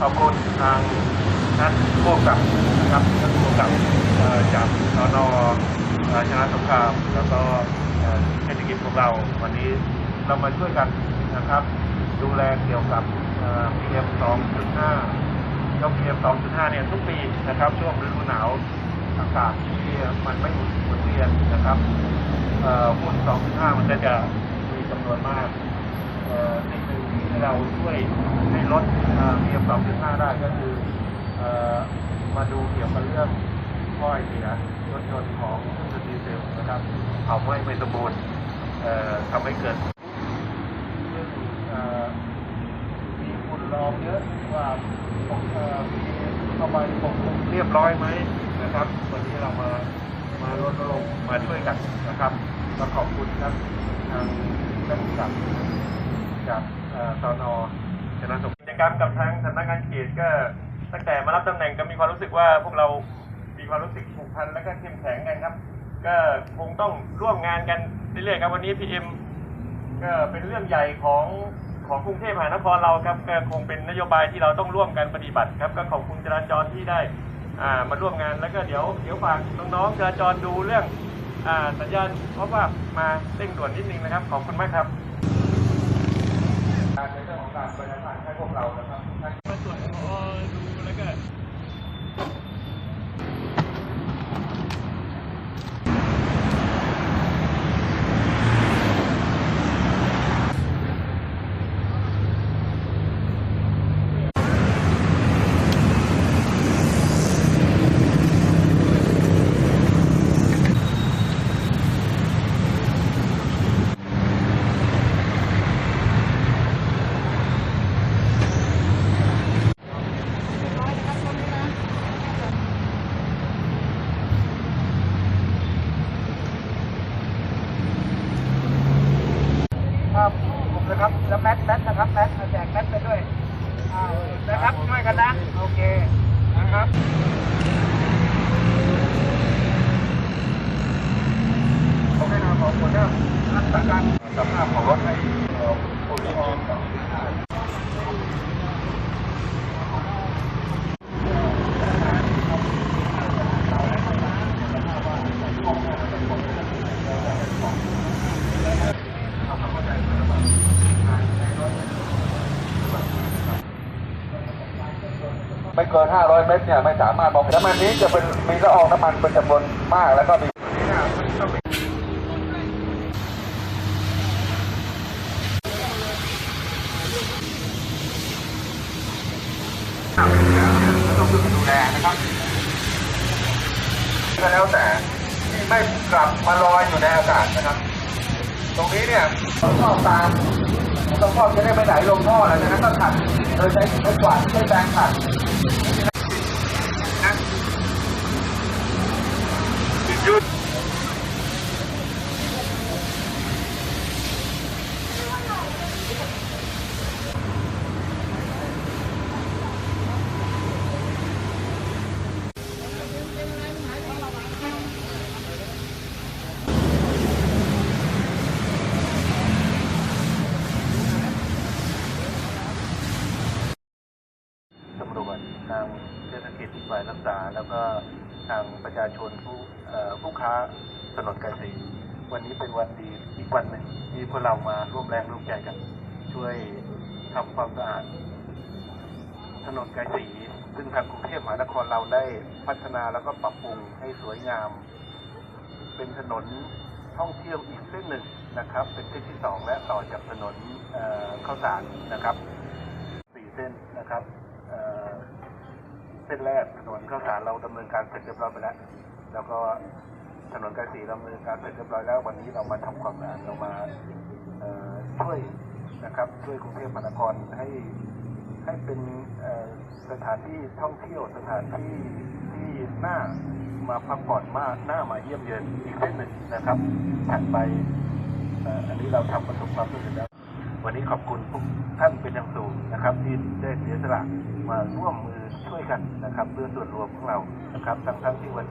ขอบคุณทางท่านผู้กำกับนะครับท่านผู้กำกับจากสนเอ่อชนะสงครามแล้วก็เอ่อเทศกิจของเราวันนี้เรามาช่วยกันนะครับ ดูแลเกี่ยวกับเอ่อ PM 2.5เจ้า PM 2.5 เนี่ยทุกปีนะครับ ช่วงฤดูหนาวอากาศที่มันไม่หมุนเวียนนะครับฝุ่น2.5 มันก็จะมีจำนวนมากสิ่งหนึ่งที่เราช่วย ให้ลดเอ่อ PM 2.5ได้ก็คือมาดูเกี่ยวกับเรื่องถ้อยเสียรถยนต์ของเครื่องดีเซลนะครับเผาไหม้ไม่สมบูรณ์ทำให้เกิดซึ่งเอ่อมีฝุ่นลองเยอะว่ามีเข้าไปปกคลุมเรียบร้อยไหมนะครับ วันนี้เรามามาลดลงค์มาช่วยกันนะครับก็ขอบคุณครับทางท่านผู้กับจากเอ่อ สนชนะสงครมกิจกรรมกับทางสำนักงานเขตก็ตั้งแต่มารับตำแหน่งก็มีความรู้สึกว่าพวกเรามีความรู้สึกผูกพันและก็เข้มแข็งกันครับ ก็คงต้องร่วมงานกันเรื่อยๆครับวันนี้พีเอ็มก็เป็นเรื่องใหญ่ของของกรุงเทพมหานครเราครับก็คงเป็นนโยบายที่เราต้องร่วมกันปฏิบัติครับ ก็ขอบคุณจราจรที่ได้อ่ามาร่วมงานแล้วก็เดี๋ยวเดี๋ยวฝากน้องๆจราจรดูเรื่องอ่าสัญญาณเพราะว่ามาเร่งด่วนนิดนึงนะครับ ขอบคุณมากครับ การในเรื่องของการบริหารให้พวก เรานะครับมาส่วนของดูแล้วก็ ครับผม นะครับแล้วแมทแมทนะครับแมทแจกแมทไปด้วยอ่านะครับช่วยกันนะโอเคนะครับผมให้นามของหัวหน้ารักษาการสภาพของรถให้เอ่อผู้ที่ออก ไม่เกิน 500 เมตรเนี่ยไม่สามารถมองน้ำมันนี้จะเป็นมีละอองน้ำมันเป็นจำนวนมากแล้วก็มีต้องดูแลนะครับก็แล้วแต่ที่ไม่กลับมาลอยอยู่ในอากาศนะครับ ตรงนี้เนี่ยต้องครอบตามต้องครอบจะได้ไม่ไหลลงท่อแล้วจากนั้นก็ขัดโดยใช้ไม้กวาดใช้แปรงขัด หยุด ตำรวจทางเทศกิจฝ่ายรักษา แล้วก็ทางประ ชาชนผู้ผู้ค้าถนนกรศรีวันนี้เป็นวันดีอีกวันหนึ่งที่พวกเรามาร่วมแรงร่วมใจกัน ช่วยทำความสะอาดถนนกรศรีซึ่งทางกรุงเทพมหานครเราได้พัฒนาแล้วก็ปรับปรุงให้สวยงาม เป็นถนนท่องเที่ยวอีกเส้นหนึ่งนะครับ เป็นเส้นที่สองและต่อจากถนนเข้าวสารนะครับสี่เส้นนะครับ เส้นแรกถนนข้าวสารเราดำเนินการเสร็จเรียบร้อยไปแล้ว แล้วก็ถนนกายสีดำเนินการเสร็จเรียบร้อยแล้ว วันนี้เรามาทำความสะอาดเรามาช่วยนะครับช่วยกรุงเทพมหานครให้ให้เป็นสถานที่ท่องเที่ยวสถานที่ที่น่ามาพักผ่อนมากน่ามาเยี่ยมเยือนอีกเส้นหนึ่งนะครับถัดไปอันนี้เราทำประสบความสำเร็จแล้ว วันนี้ขอบคุณทุกท่านเป็นอย่างสูงนะครับ ที่ได้เสียสละ มาร่วมมือช่วยกันนะครับเพื่อส่วนรวมของเรานะครับทั้งทั้งที่วัน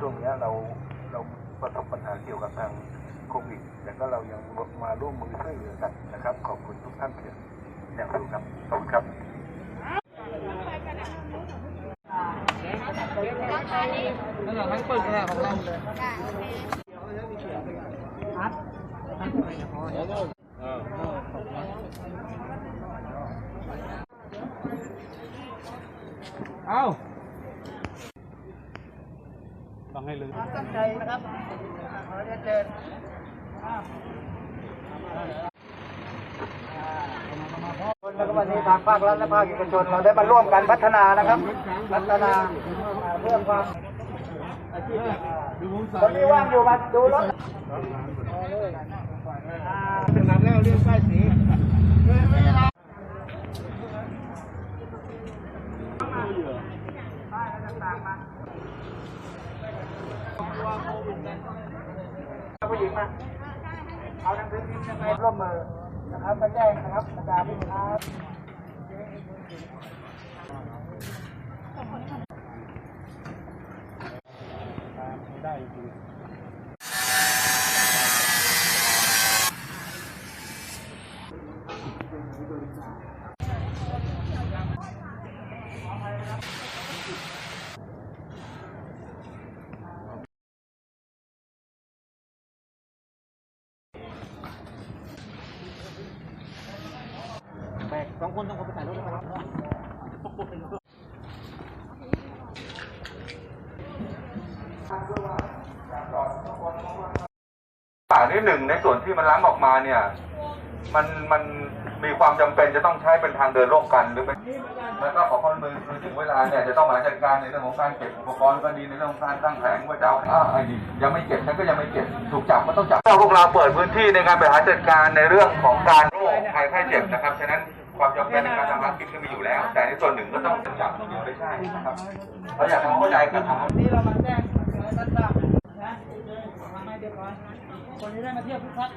ช่วงนี้เราเราประสบปัญหาเกี่ยวกับทางโควิดแต่ก็เรายังมาร่วมมือช่วยเหลือกันนะครับ ขอบคุณทุกท่านเพียงอย่างสูงครับขอบคุณครับนั่นแหลทั้งปึกนั่นแหละของเราเลยครับ เอ้าตั้งใจนะครับขอเรียนเชิญแล้วก็วันนี้ทางภาครัฐและภาคเอกชนเราได้มาร่วมกันพัฒนานะครับ พัฒนาเรื่องความคนที่ว่างอยู่มาดูรถเป็นน้ำแล้วเรื่องใต้สี ผู้หญิงมาเอาหนังสือพิมพ์ไปร่วมมือนะครับมาแจ้งนะครับประกาศลูกค้จริงสองคนต้องคนไปถ่ายรูปนะครับ ป่า ที่หนึ่งในส่วนที่มันล้ำออกมาเนี่ย มันมันมีความจำเป็นจะต้องใช้เป็นทางเดินร่วมกันหรือเป็นแล้วก็ขอความร่วมมือคือถึงเวลาเนี่ยจะต้องมาจัดการในเรื่องของการเก็บอุปกรณ์ก็ดีในเรื่องของการตั้งแผงว่าเจ้าอ่าไอ้นี่ยังไม่เก็บฉันก็ยังไม่เก็บถูกจับก็ต้องจับพวกเราเปิดพื้นที่ในการบริหารจัดการในเรื่องของการโรคภัยไข้เจ็บนะครับฉะนั้นความจำเป็นในการทำมาหากินก็มีอยู่แล้ว แต่ในส่วนหนึ่งก็ต้องจับอย่างเดียวไม่ใช่นะครับเราอยากทำความเข้าใจกันทำวันนี้เรามาแจ้งให้ท่านทราบ คนที่ได้มาเที่ยวทุกพัก